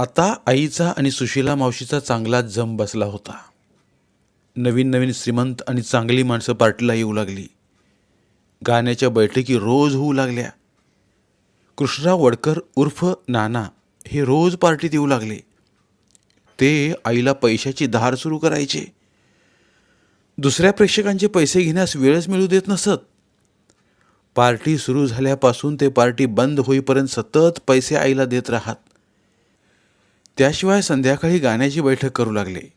आता आईचा आणि सुशीला मावशीचा चांगलाच जम बसला होता. नवीन नवीन श्रीमंत आणि चांगली माणसं पार्टीला येऊ लागली. गाण्याच्या बैठकी रोज होऊ लागल्या. कृष्णराव वडकर उर्फ नाना हे रोज पार्टीत येऊ लागले. ते आईला पैशाची धार सुरू करायचे. दुसऱ्या प्रेक्षकांचे पैसे घेण्यास वेळच मिळू देत नसत. पार्टी सुरू झाल्यापासून ते पार्टी बंद होईपर्यंत सतत पैसे आईला देत राहत. त्याशिवाय संध्याकाळी गाण्याची बैठक करू लागले.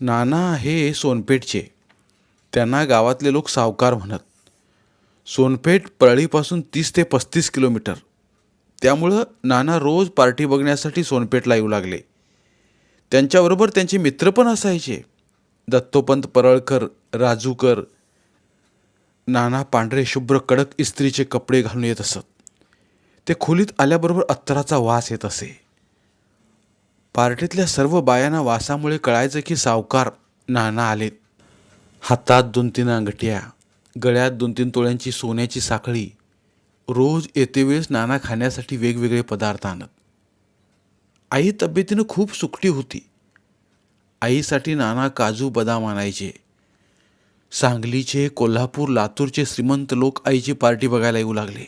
नाना हे सोनपेठचे. त्यांना गावातले लोक सावकार म्हणत. सोनपेठ परळीपासून तीस ते पस्तीस किलोमीटर. त्यामुळं नाना रोज पार्टी बघण्यासाठी सोनपेठला येऊ लागले. त्यांच्याबरोबर त्यांचे मित्र पण असायचे. दत्तोपंत परळकर राजूकर. नाना पांढरे शुभ्र कडक इस्त्रीचे कपडे घालून येत असत. ते खोलीत आल्याबरोबर अत्तराचा वास येत असे. पार्टीतल्या सर्व बायांना वासामुळे कळायचं की सावकार नाना आलेत हातात दोन तीन अंगठ्या गळ्यात दोन तीन तोळ्यांची सोन्याची साखळी रोज येते वेळेस नाना खाण्यासाठी वेगवेगळे पदार्थ आणत. आई तब्येतीनं खूप सुकटी होती. आईसाठी नाना काजू बदाम आणायचे. सांगलीचे कोल्हापूर लातूरचे श्रीमंत लोक आईची पार्टी बघायला येऊ लागले.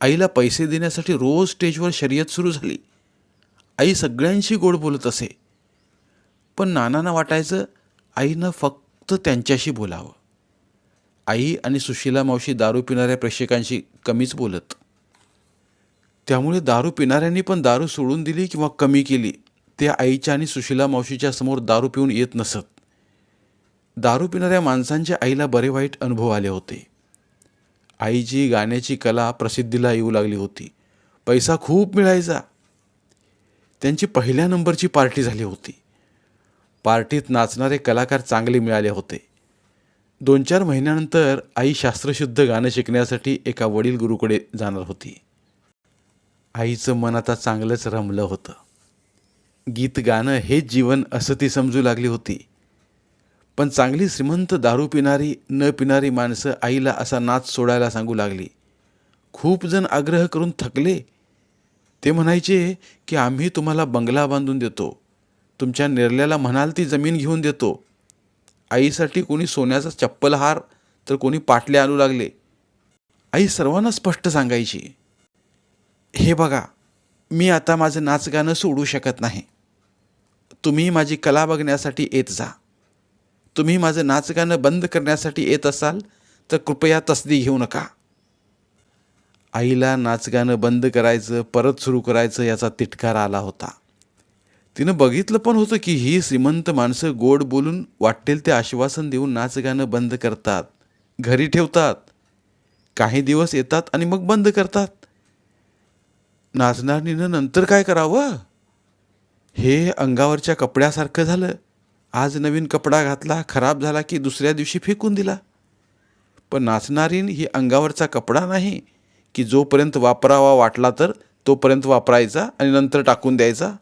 आईला पैसे देण्यासाठी रोज स्टेजवर शर्यत सुरू झाली. आई सगळ्यांशी गोड बोलत असे. पण नानांना वाटायचं आईनं फक्त त्यांच्याशी बोलावं. आई आणि सुशीला मावशी दारू पिणाऱ्या प्रेक्षकांशी कमीच बोलत. त्यामुळे दारू पिणाऱ्यांनी पण दारू सोडून दिली किंवा कमी केली ते आईच्या आणि सुशीला मावशीच्या समोर दारू पिऊन येत नसत. दारू पिणाऱ्या माणसांच्या आईला बरे वाईट अनुभव आले होते. आईची गाण्याची कला प्रसिद्धीला येऊ लागली होती. पैसा खूप मिळायचा. त्यांची पहिल्या नंबरची पार्टी झाली होती. पार्टीत नाचणारे कलाकार चांगले मिळाले होते. दोन चार महिन्यानंतर आई शास्त्रशुद्ध गाणं शिकण्यासाठी एका वडील गुरुकडे जाणार होती. आईचं मन आता चांगलंच रमलं होतं. गीत गाणं हेच जीवन असं ती समजू लागली होती. पण चांगली श्रीमंत दारू पिणारी न पिणारी माणसं आईला असा नाच सोडायला सांगू लागली. खूप जण आग्रह करून थकले ते म्हणायचे की आम्ही तुम्हाला बंगला बांधून देतो. तुमच्या निर्ल्याला म्हणाल ती जमीन घेऊन देतो. आईसाठी कोणी सोन्याचा चप्पल हार तर कोणी पाटले आणू लागले. आई सर्वांना स्पष्ट सांगायची हे बघा मी आता माझं नाचगाणं सोडू शकत नाही. तुम्ही माझी कला बघण्यासाठी येत जा. तुम्ही माझं नाचगाणं बंद करण्यासाठी येत असाल तर कृपया तसदी घेऊ नका. आईला नाचगाणं बंद करायचं परत सुरू करायचं याचा तिटकार आला होता. तिनं बघितलं पण होतं की ही श्रीमंत माणसं गोड बोलून वाटेल ते आश्वासन देऊन नाचगाणं बंद करतात. घरी ठेवतात. काही दिवस येतात आणि मग बंद करतात. नाचणारीनं नंतर काय करावं? हे अंगावरच्या कपड्यासारखं झालं. आज नवीन कपडा घातला खराब झाला की दुसऱ्या दिवशी फेकून दिला. पण नाचणारीन ही अंगावरचा कपडा नाही. की जोपर्यंत वापरावा वाटला तर तोपर्यंत वापरायचा आणि नंतर टाकून द्यायचा.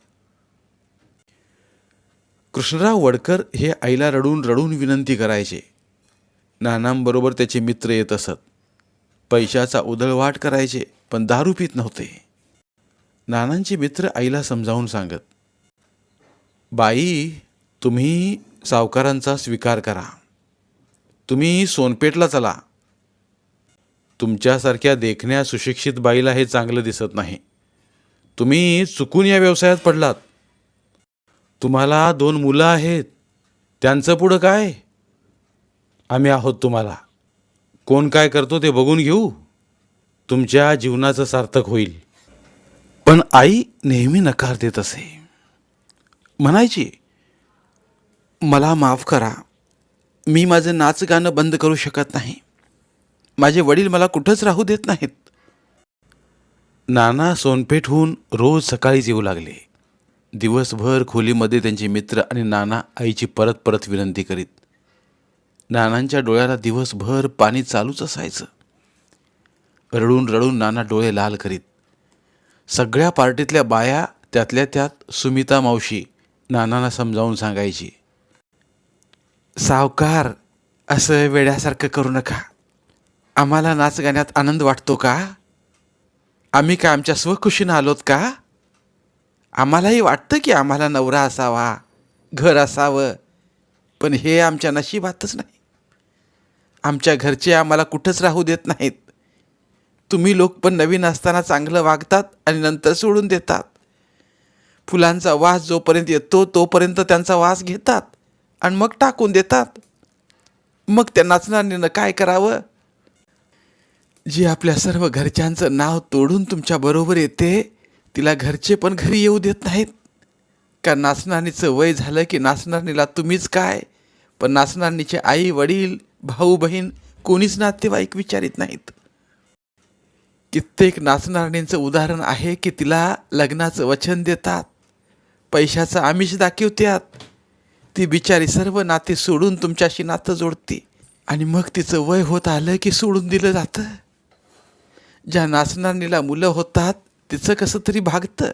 कृष्णराव वडकर हे आईला रडून रडून विनंती करायचे. नानांबरोबर त्याचे मित्र येत असत. पैशाचा उधळवाट करायचे पण दारू पित नव्हते. नानांचे मित्र आईला समजावून सांगत बाई तुम्ही सावकारांचा स्वीकार करा. तुम्ही सोनपेठला चला. तुमच्यासारख्या देखण्या सुशिक्षित बाईला हे चांगलं दिसत नाही. तुम्ही चुकून या व्यवसायात पडलात. तुम्हाला दोन मुलं आहेत. त्यांचं पुढं काय? आम्ही आहोत तुम्हाला. कोण काय करतो ते बघून घेऊ. तुमच्या जीवनाचं सार्थक होईल. पण आई नेहमी नकार देत असे. म्हणायची मला माफ करा. मी माझं नाच गाणं बंद करू शकत नाही. माझे वडील मला कुठंच राहू देत नाहीत. नाना सोनपेठहून रोज सकाळीच येऊ लागले. दिवसभर खोलीमध्ये त्यांचे मित्र आणि नाना आईची परत परत विनंती करीत. नानांच्या डोळ्याला दिवसभर पाणी चालूच असायचं. रडून रडून नाना डोळे लाल करीत. सगळ्या पार्टीतल्या बाया त्यातल्या त्यात सुमिता मावशी नानांना समजावून सांगायची सावकार असं वेड्यासारखं करू नका. आम्हाला नाच गाण्यात आनंद वाटतो का? आम्ही काय आमच्या स्वखुशीनं आलोत का? आम्हालाही वाटतं की आम्हाला नवरा असावा घर असावं पण हे आमच्या नशिबातच नाही. आमच्या घरचे आम्हाला कुठंच राहू देत नाहीत. तुम्ही लोक पण नवीन असताना चांगलं वागतात आणि नंतर सोडून देतात. फुलांचा वास जोपर्यंत येतो तोपर्यंत त्यांचा वास घेतात आणि मग टाकून देतात. मग त्या नाचणारीनं काय करावं? जी आपल्या सर्व घरच्यांचं नाव तोडून तुमच्याबरोबर येते तिला घरचे पण घरी येऊ देत नाहीत. का नाचनानीचं वय झालं की नाचनानीला तुम्हीच काय? पण नाचनानीचे आई वडील भाऊ बहीण कोणीच नातेवाईक विचारित नाहीत. कित्येक नाचणारणींचं उदाहरण आहे की तिला लग्नाचं वचन देतात पैशाचं आमिष दाखवत्यात ती बिचारी सर्व नाते सोडून तुमच्याशी नातं जोडते आणि मग तिचं वय होत आलं की सोडून दिलं जातं. ज्या नाचणारणीला मुलं होतात तिचं कसं तरी भागतं.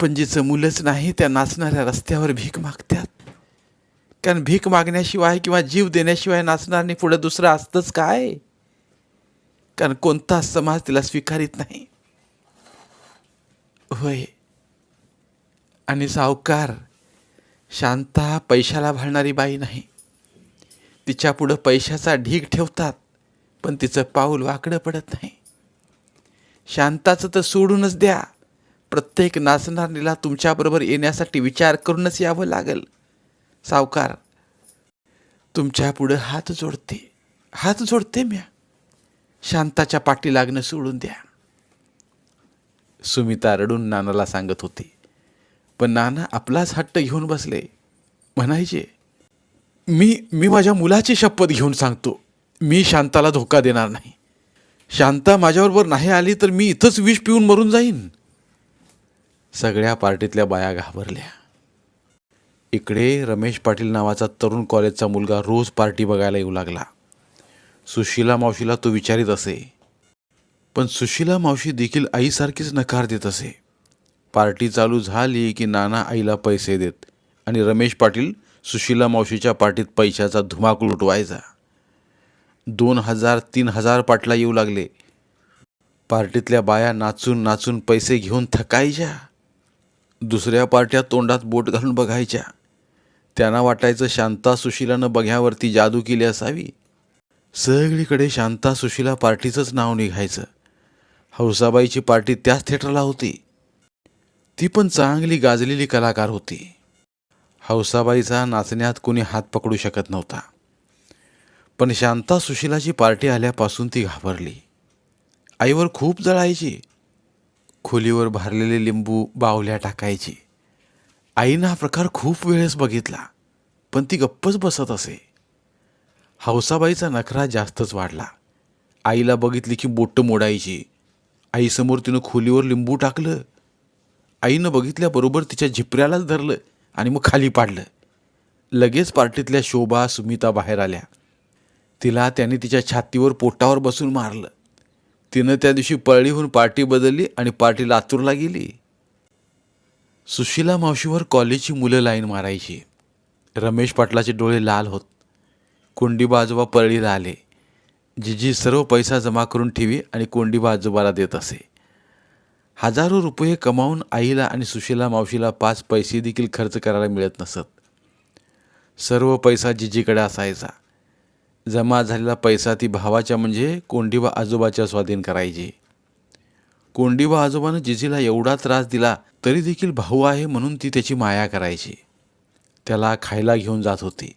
पण जिचं मुलंच नाही त्या नाचणाऱ्या रस्त्यावर भीक मागतात. कारण भीक मागण्याशिवाय किंवा जीव देण्याशिवाय नाचणारनी पुढं दुसरं असतंच काय? कारण कोणता समाज तिला स्वीकारित नाही. होय. आणि सावकार शांता पैशाला भाळणारी बाई नाही. तिच्या पुढं पैशाचा ढीग ठेवतात पण तिचं पाऊल वाकडं पडत नाही. शांताचं तर सोडूनच द्या. प्रत्येक नाचणारीला तुमच्याबरोबर येण्यासाठी विचार करूनच यावं लागेल. सावकार तुमच्या पुढं हात जोडते. हात जोडते म्या. शांताच्या पाठी लागणं सोडून द्या. सुमिता रडून नानाला सांगत होती. पण नाना आपलाच हट्ट घेऊन बसले. म्हणायचे मी मी माझ्या मुलाची शपथ घेऊन सांगतो. मी शांताला धोका देणार नाही. शांता माझ्याबरोबर नाही आली तर मी इथंच विष पिऊन मरून जाईन. सगळ्या पार्टीतल्या बाया घाबरल्या. इकडे रमेश पाटील नावाचा तरुण कॉलेजचा मुलगा रोज पार्टी बघायला येऊ लागला. सुशीला मावशीला तो विचारित असे. पण सुशीला मावशी देखील आईसारखीच नकार देत असे. पार्टी चालू झाली की नाना आईला पैसे देत आणि रमेश पाटील सुशीला मावशीच्या पार्टीत पैशाचा धुमाकूळ उठवायचा. दोन हजार तीन हजार पाटला येऊ लागले. पार्टीतल्या बाया नाचून नाचून पैसे घेऊन थकायच्या. दुसऱ्या पार्ट्या तोंडात बोट घालून बघायच्या. त्यांना वाटायचं शांता सुशिलानं बघ्यावरती जादू केली असावी. सगळीकडे शांता सुशिला पार्टीचंच नाव निघायचं. हौसाबाईची पार्टी त्याच थिएटरला होती. ती पण चांगली गाजलेली कलाकार होती. हौसाबाईचा नाचण्यात कोणी हात पकडू शकत नव्हता. पण शांता सुशिलाची पार्टी आल्यापासून ती घाबरली. आईवर खूप जळायची. खोलीवर भरलेले लिंबू बावल्या टाकायची. आईनं हा प्रकार खूप वेळेस बघितला पण ती गप्पच बसत असे. हौसाबाईचा नखरा जास्तच वाढला. आईला बघितली की बोटं मोडायची. आईसमोर तिनं खोलीवर लिंबू टाकलं. आईनं बघितल्याबरोबर तिच्या झिपऱ्यालाच धरलं आणि मग खाली पाडलं. लगेच पार्टीतल्या शोभा सुमिता बाहेर आल्या. तिला त्याने तिच्या छातीवर पोटावर बसून मारलं. तिनं त्या दिवशी पळळीहून पार्टी बदलली आणि पार्टी लातूरला गेली. सुशिला मावशीवर कॉलेजची मुलं लाईन मारायची. रमेश पाटलाचे डोळे लाल होत. कोंडीबा आजोबा परळीला आले. जिजी सर्व पैसा जमा करून ठेवी आणि कोंडीबा आजोबाला देत असे. हजारो रुपये कमावून आईला आणि सुशीला मावशीला पाच पैसे देखील खर्च करायला मिळत नसत. सर्व पैसा जिजीकडे असायचा. जमा झालेला पैसा ती भावाच्या म्हणजे कोंडीबा आजोबाच्या स्वाधीन करायची. कोंडीबा आजोबानं जिजीला एवढा त्रास दिला तरी देखील भाऊ आहे म्हणून ती त्याची माया करायची. त्याला खायला घेऊन जात होती.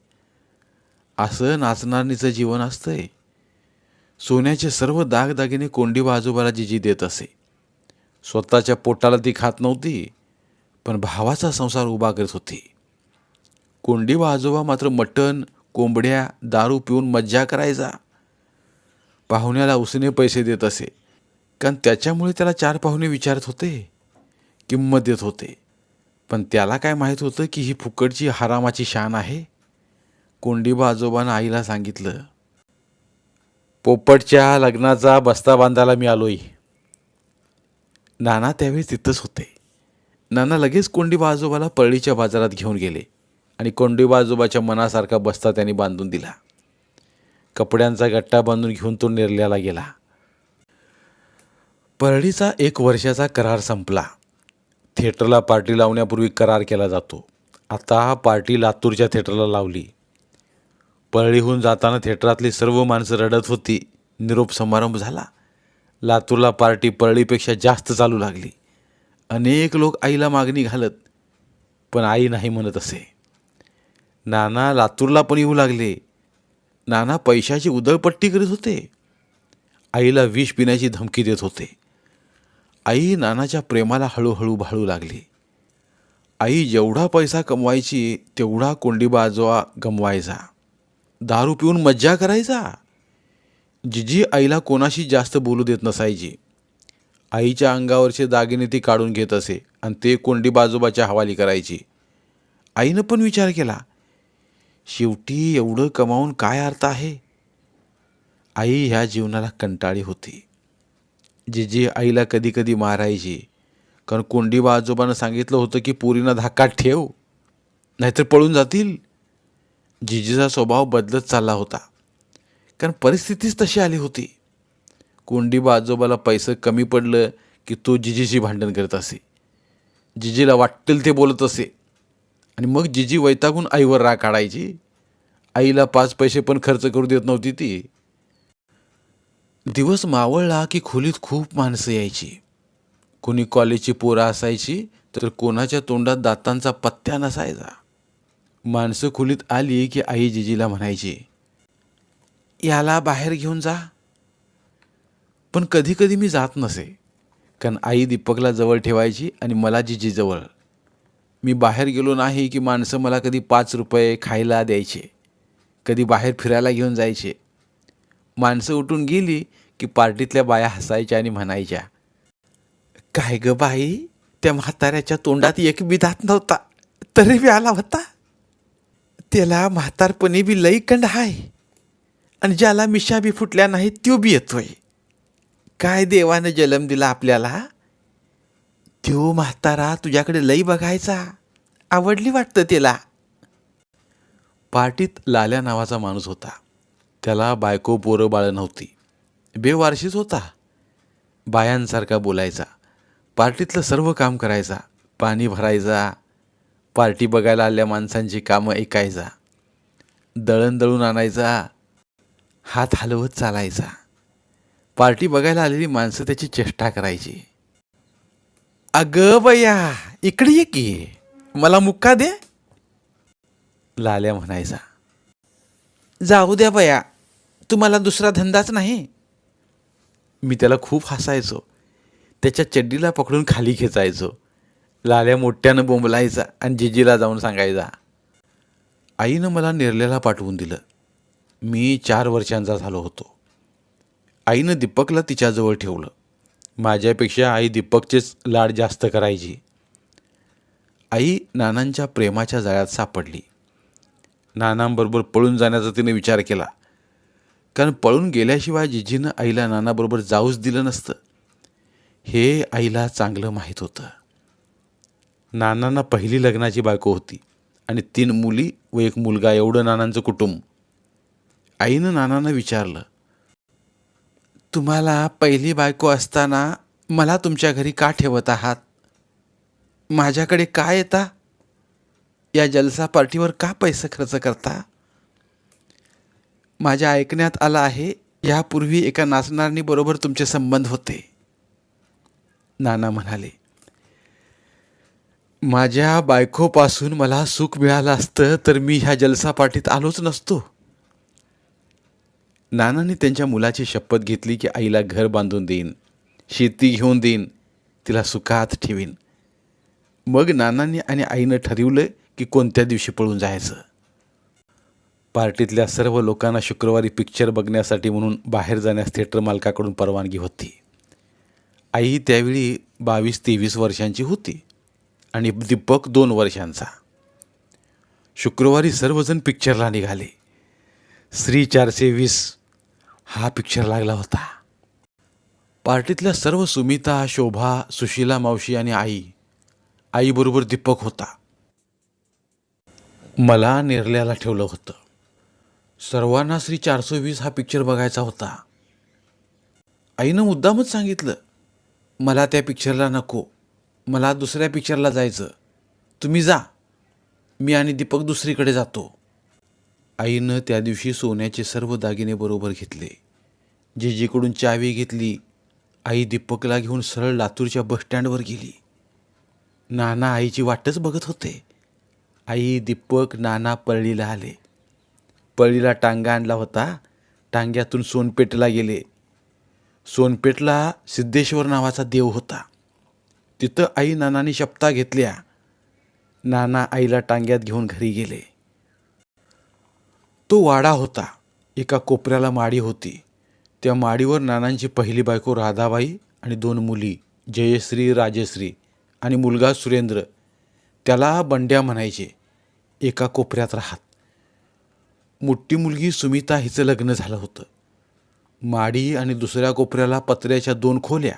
असं नाचणारणीचं जीवन असतंय. सोन्याचे सर्व दागदागिने कोंडीबा आजोबाला जिजी देत असे. स्वतःच्या पोटाला ती खात नव्हती पण भावाचा संसार उभा करत होती. कोंडीबा आजोबा मात्र मटण कोंबड्या दारू पिऊन मज्जा करायचा. पाहुण्याला उसने पैसे देत असे. कारण त्याच्यामुळे त्याला चार पाहुणे विचारत होते. किंमत देत होते. पण त्याला काय माहीत होतं की ही फुकटची हरामाची शान आहे? कोंडीबा आजोबानं आईला सांगितलं पोपटच्या लग्नाचा बस्ता बांधायला मी आलोय. नाना त्यावेळी तिथंच होते. नाना लगेच कोंडीबा आजोबाला पळीच्या बाजारात घेऊन गेले. आणि कोंडी आजोबाच्या मनासारखा बस्ता त्यांनी बांधून दिला. कपड्यांचा गट्टा बांधून घेऊन तो निर्ल्याला गेला. परळीचा एक वर्षाचा करार संपला. थिएटरला पार्टी लावण्यापूर्वी करार केला जातो. आता पार्टी लातूरच्या थिएटरला लावली. परळीहून जाताना थिएटरातली सर्व माणसं रडत होती. निरोप समारंभ झाला. लातूरला पार्टी परळीपेक्षा जास्त चालू लागली. अनेक लोक आईला मागणी घालत पण आई नाही म्हणत असे. नाना लातूरला पण येऊ लागले. नाना पैशाची उदळपट्टी करीत होते. आईला विष पिण्याची धमकी देत होते. आई नानाच्या प्रेमाला हळूहळू भाळू लागली. आई जेवढा पैसा कमवायची तेवढा कोंडीबा आजोबा गमवायचा. दारू पिऊन मज्जा करायचा. जिजी आईला कोणाशी जास्त बोलू देत नसायची. आईच्या अंगावरचे दागिने ती काढून घेत असे आणि ते कोंडी बाजोबाच्या हवाली करायची. आईनं पण विचार केला शेवटी एवढं कमावून काय अर्थ आहे? आई ह्या जीवनाला कंटाळी होती. जिजी आईला कधी कधी मारायची. कारण कोंडीबा आजोबानं सांगितलं होतं की पोरीनं धाकात ठेव नाहीतर पळून जातील. जिजीचा स्वभाव बदलत चालला होता. कारण परिस्थितीच तशी आली होती. कोंडीबा आजोबाला पैसं कमी पडलं की तो जिजीशी भांडण करत असे. जिजीला वाटतील ते बोलत असे. आणि मग जिजी वैतागून आईवर राग काढायची आईला पाच पैसे पण खर्च करू देत नव्हती ती. दिवस मावळला की खोलीत खूप माणसं यायची. कोणी कॉलेजची पोरं असायची तर कोणाच्या तोंडात दातांचा पत्त्या नसायचा. माणसं खोलीत आली की आई जिजीला म्हणायची याला बाहेर घेऊन जा. पण कधी कधी मी जात नसे कारण आई दीपकला जवळ ठेवायची आणि मला जिजीजवळ मी बाहेर गेलो नाही की माणसं मला कधी पाच रुपये खायला द्यायचे कधी बाहेर फिरायला घेऊन जायचे. माणसं उठून गेली की पार्टीतल्या बाया हसायच्या आणि म्हणायच्या काय ग बाई त्या म्हाताऱ्याच्या तोंडात एक बी दात नव्हता तरी बी आला होता. त्याला म्हातारपणी बी लई कंड आहे आणि ज्याला मिशा बी फुटल्या नाहीत त्यो बी येतोय. काय देवानं जन्म दिला आपल्याला? त्यो म्हातारा तुझ्याकडे लई बघायचा. आवडली वाटतं त्याला. पार्टीत लाल्या नावाचा माणूस होता. त्याला बायको पोरं बाळं नव्हती. बेवारशीच होता. बायांसारखा बोलायचा. पार्टीतलं सर्व काम करायचा. पाणी भरायचा. पार्टी बघायला आलेल्या माणसांची कामं ऐकायचा. दळण दळून आणायचा. हात हलवत चालायचा. पार्टी बघायला आलेली माणसं त्याची चेष्टा करायची. अगं बया इकडे ये की. मला मुक्का दे. लाल्या म्हणायचा. जाऊ द्या बया तुम्हाला दुसरा धंदाच नाही. मी त्याला खूप हसायचो. त्याच्या चड्डीला पकडून खाली खेचायचो. लाल्या मोठ्यानं बोंबलायचा आणि जिजीला जाऊन सांगायचा आईनं मला निर्लेला पाठवून दिलं. मी चार वर्षांचा झालो होतो. आईनं दीपकला तिच्याजवळ ठेवलं. माझ्यापेक्षा आई दीपकचेच लाड जास्त करायची. आई नानांच्या प्रेमाच्या जाळ्यात सापडली. नानांबरोबर पळून जाण्याचा तिने विचार केला. कारण पळून गेल्याशिवाय जिजीनं आईला नानाबरोबर जाऊच दिलं नसतं. हे आईला चांगलं माहीत होतं. नानांना पहिली लग्नाची बायको होती आणि तीन मुली व एक मुलगा एवढं नानांचं कुटुंब. आईनं नानांना विचारलं तुम्हाला पहिली बायको असताना मला तुमच्या घरी का ठेवत आहात? माझ्याकडे का येता? या जलसा पार्टीवर का पैसे खर्च करता? माझ्या ऐकण्यात आलं आहे यापूर्वी एका नाचणारणी बरोबर तुमचे संबंध होते. नाना म्हणाले माझ्या बायकोपासून मला सुख मिळालं असतं तर मी ह्या जलसा पार्टीत आलोच नसतो. नानांनी त्यांच्या मुलाची शपथ घेतली की आईला घर बांधून देईन शेती घेऊन देईन तिला सुखात ठेवीन. मग नानांनी आणि आईनं ठरवलं की कोणत्या दिवशी पळून जायचं. पार्टीतल्या सर्व लोकांना शुक्रवारी पिक्चर बघण्यासाठी म्हणून बाहेर जाण्यास थिएटर मालकाकडून परवानगी होती. आई त्यावेळी बावीस तेवीस वर्षांची होती आणि दीपक दोन वर्षांचा. शुक्रवारी सर्वजण पिक्चरला निघाले. श्री चारशे वीस हा पिक्चर लागला होता. पार्टीतल्या सर्व सुमिता शोभा सुशीला मावशी आणि आई आईबरोबर दीपक होता. मला निर्ल्याला ठेवलं होतं. सर्वांना श्री चारशे वीस हा पिक्चर बघायचा होता. आईनं मुद्दामच सांगितलं मला त्या पिक्चरला नको. मला दुसऱ्या पिक्चरला जायचं. तुम्ही जा. मी आणि दीपक दुसरीकडे जातो. आईनं त्या दिवशी सोन्याचे सर्व दागिने बरोबर घेतले. जेजीकडून चावी घेतली आई दीपकला घेऊन सरळ लातूरच्या बसस्टँडवर गेली. नाना आईची वाटच बघत होते. आई दीपक नाना पळलीला आले. पळीला टांगा आणला होता. टांग्यातून सोनपेठला गेले. सोनपेठला सिद्धेश्वर नावाचा देव होता. तिथं आई नानाने शपथा घेतल्या. नाना आईला टांग्यात घेऊन घरी गेले. तो वाडा होता. एका कोपऱ्याला माडी होती. त्या माडीवर नानांची पहिली बायको राधाबाई आणि दोन मुली जयश्री राजश्री आणि मुलगा सुरेंद्र. त्याला बंड्या म्हणायचे एका कोपऱ्यात राहत. मोठी मुलगी सुमिता हिचं लग्न झालं होतं. माडी आणि दुसऱ्या कोपऱ्याला पत्र्याच्या दोन खोल्या.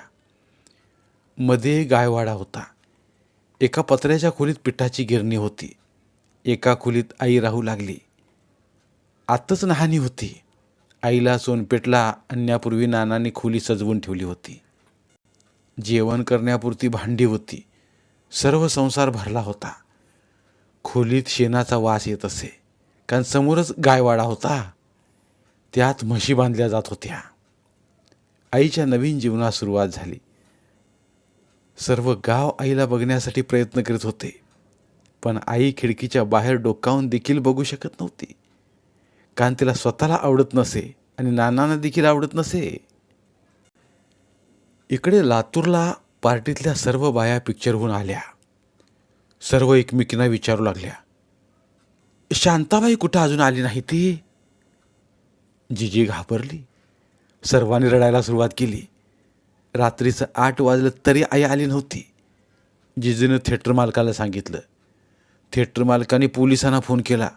मध्ये गायवाडा होता. एका पत्र्याच्या खोलीत पिठाची गिरणी होती. एका खोलीत आई राहू लागली. आत्ताच नहाणी होती. आईला सोनपेठला आणण्यापूर्वी नानाने खोली सजवून ठेवली होती. जेवण करण्यापुरती भांडी होती. सर्व संसार भरला होता. खोलीत शेणाचा वास येत असे. कारण समोरच गायवाडा होता. त्यात म्हशी बांधल्या जात होत्या. आईच्या नवीन जीवनात सुरुवात झाली. सर्व गाव आईला बघण्यासाठी प्रयत्न करीत होते. पण आई खिडकीच्या बाहेर डोकावून देखील बघू शकत नव्हती. कारण तिला स्वतःला आवडत नसे आणि नानांना देखील आवडत नसे. इकडे लातूरला पार्टीतल्या सर्व बाया पिक्चरहून आल्या. सर्व एकमेकींना विचारू लागल्या. शांताबाई कुठं अजून आली नाही ती? जिजी घाबरली. सर्वांनी रडायला सुरुवात केली. रात्रीचं आठ वाजलं तरी आई आली नव्हती. जिजीनं थिएटर मालकाला सांगितलं. थिएटर मालकाने पोलिसांना फोन केला.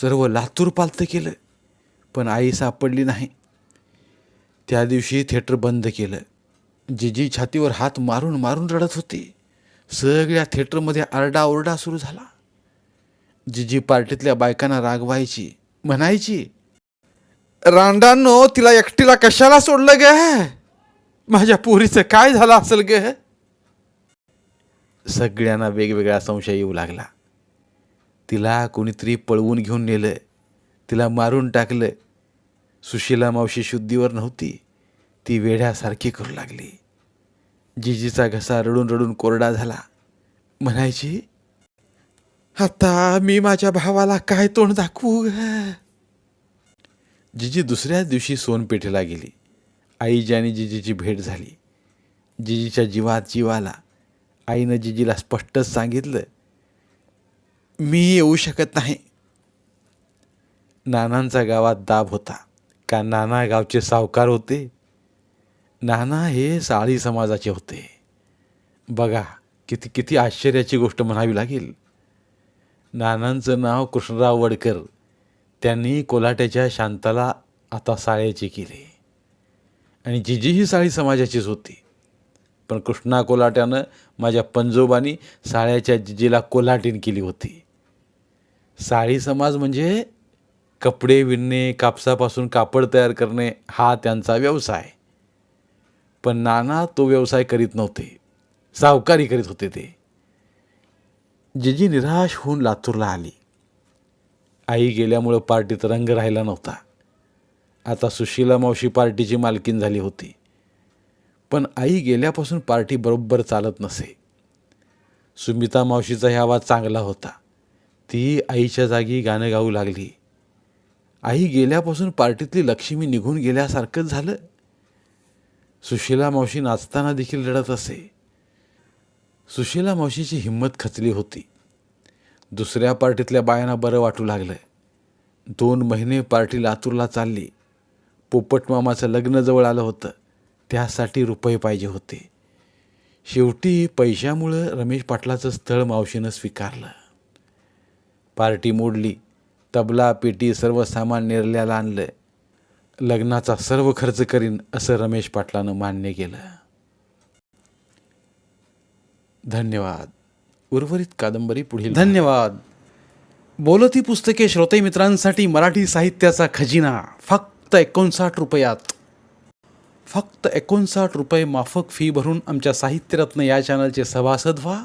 सर्व लातूर पालतं केलं पण आई सापडली नाही. त्या दिवशी थिएटर बंद केलं. जिजी छातीवर हात मारून मारून रडत होती. सगळ्या थिएटरमध्ये आरडाओरडा सुरू झाला. जिजी पार्टीतल्या बायकांना रागवायची म्हणायची रांडांनो तिला एकटीला कशाला सोडलं ग? माझ्या पोरीचं काय झालं असेल ग? सगळ्यांना वेगवेगळा संशय येऊ लागला. तिला कोणीतरी पळवून घेऊन नेलं तिला मारून टाकलं सुशीला मावशी शुद्धीवर नव्हती. ती वेढ्यासारखी करू लागली. जिजीचा घसा रडून रडून कोरडा झाला. म्हणायची आता मी माझ्या भावाला काय तोंड दाखवू जिजी दुसऱ्या दिवशी सोनपेठेला गेली. आईजी आणि जिजीची भेट झाली. जिजीच्या जीवात जीव आला. आईनं जिजीला स्पष्टच सांगितलं. मी येऊ शकत नाही. नानांचा गावात दाब होता. का नाना गावचे सावकार होते? नाना हे साळी समाजाचे होते. बघा किती किती आश्चर्याची गोष्ट म्हणावी लागेल. नानांचं नाव कृष्णराव वडकर. त्यांनी कोल्हाट्याच्या शांताला आता साळ्याची केले. आणि जिजी ही साळी समाजाचीच होती. पण कृष्णा कोल्हाट्यानं माझ्या पंजोबानी साळ्याच्या जिजीला कोलाटीन केली होती. साळी समाज म्हणजे कपडे विणणे कापसापासून कापड तयार करणे हा त्यांचा व्यवसाय. पण नाना तो व्यवसाय करीत नव्हते. सावकारी करीत होते ते. जिजी निराश होऊन लातूरला आली. आई गेल्यामुळं पार्टीत रंग राहिला नव्हता. आता सुशीला मावशी पार्टीची मालकीन झाली होती. पण आई गेल्यापासून पार्टी बरोबर चालत नसे. सुमिता मावशीचा ह्या आवाज चांगला होता. ती आईच्या जागी गाणं गाऊ लागली. आई गेल्यापासून पार्टीतली लक्ष्मी निघून गेल्यासारखंच झालं. सुशीला मावशी नाचताना देखील रडत असे. सुशीला मावशीची हिंमत खचली होती. दुसऱ्या पार्टीतल्या बायांना बरं वाटू लागलं. दोन महिने पार्टी लातूरला चालली. पोपट मामाचं लग्न जवळ आलं होतं. त्यासाठी रुपये पाहिजे होते. शेवटी पैशामुळं रमेश पाटलाचं स्थळ मावशीनं स्वीकारलं. पार्टी मोडली. तबला पेटी सर्व सामान नेरल्याला आणलं. लग्नाचा सर्व खर्च करीन असं रमेश पाटलानं मान्य केलं. धन्यवाद. उर्वरित कादंबरी पुढील धन्यवाद. बोलती पुस्तके श्रोते मित्रांसाठी मराठी साहित्याचा खजिना. फक्त एकोणसाठ रुपयात. फक्त एकोणसाठ रुपये माफक फी भरून आमच्या साहित्यरत्न या चॅनलचे सभासद व्हा.